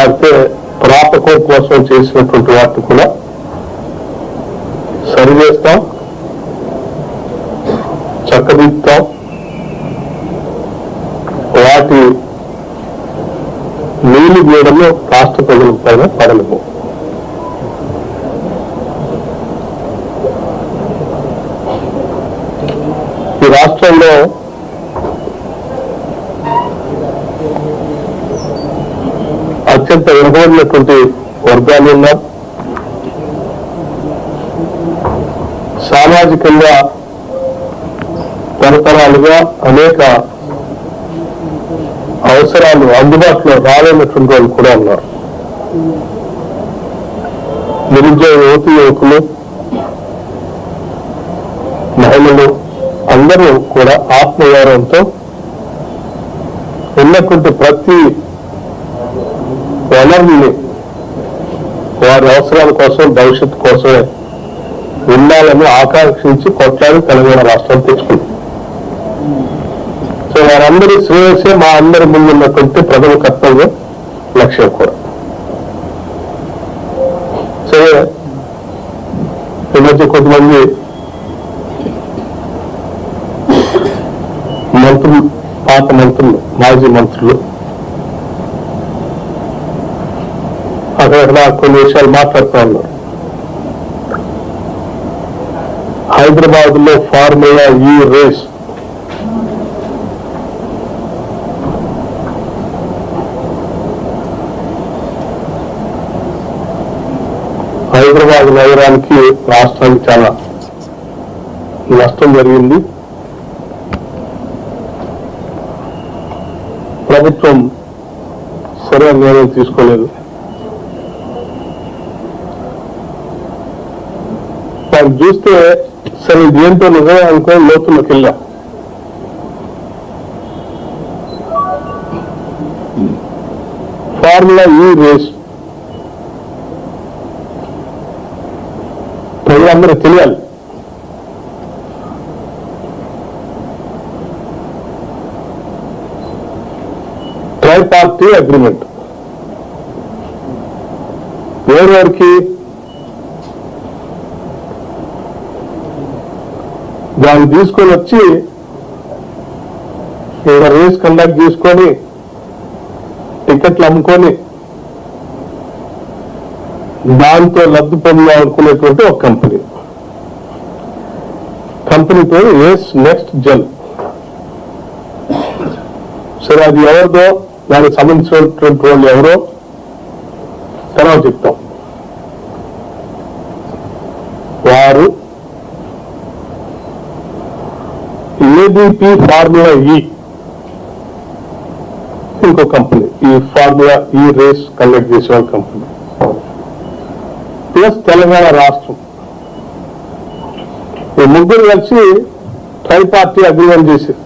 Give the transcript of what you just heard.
లేకపోతే ప్రాపకం కోసం చేసినటువంటి వాటిని కూడా సరి చేస్తాం చక్కదిద్దుతాం. వాటి నీళ్ళు గీయడంలో రాష్ట్ర ప్రజల పైన పడలేము ఈ రాష్ట్రంలో అత్యంత వెనుకబడినటువంటి వర్గాలు ఉన్నారు సామాజికంగా తరతరాలుగా అనేక అవసరాలు అందుబాటులో రాలేనటువంటి వాళ్ళు కూడా ఉన్నారు. నిరుద్యోగ యువతి యువకులు మహిళలు అందరూ కూడా ఆత్మగౌరవంతో ఉన్నటువంటి ప్రతి వనరుల్ని వారి అవసరాల కోసం భవిష్యత్తు కోసమే ఉండాలని ఆకాంక్షించి కొట్లాడి తెలంగాణ రాష్ట్రం తెచ్చుకుంది. సో వారందరి శ్రేయస్సే మా అందరి ముందున్నటువంటి ప్రథమ కర్తవ్యం లక్ష్యం కూడా. సో ఈ మధ్య కొంతమంది మంత్రులు పాత మంత్రులు మాజీ మంత్రులు అక్కడ కొన్ని విషయాలు మాట్లాడుతూ ఉన్నారు హైదరాబాద్లో ఫార్ములా ఈ రేస్. హైదరాబాద్ నగరానికి రాష్ట్రానికి చాలా నష్టం జరిగింది. ప్రభుత్వం సరైన నిర్ణయం తీసుకోలేదు. వాళ్ళు చూస్తే సరే దేంతో నిజమే అనుకో లోతులోకి వెళ్ళాం ఫార్ములా ఈ రేస్. ప్రజలందరూ తెలియాలి ట్రై పార్టీ అగ్రిమెంట్. ఎవరెవరికి దాన్ని తీసుకొని వచ్చి ఇక్కడ రేస్ కండక్ట్ చేసుకొని టికెట్లు అమ్ముకొని దాంతో లబ్ధి పొందాలనుకునేటువంటి ఒక కంపెనీ కంపెనీ పేరు ఏస్ నెక్స్ట్ జెల్ సరే అది ఎవరిదో దానికి సంబంధించినటువంటి వాళ్ళు ఎవరో? తర్వాత చెప్తాం వారు ఏబిపి ఫార్ములా e. ఈ ఇంకో కంపెనీ ఈ ఫార్ములా ఈ రేస్ కండక్ట్ చేసే కంపెనీ ప్లస్ తెలంగాణ రాష్ట్రం. ఈ ముగ్గురు కలిసి ట్రై పార్టీ అగ్రిమెంట్ చేశారు.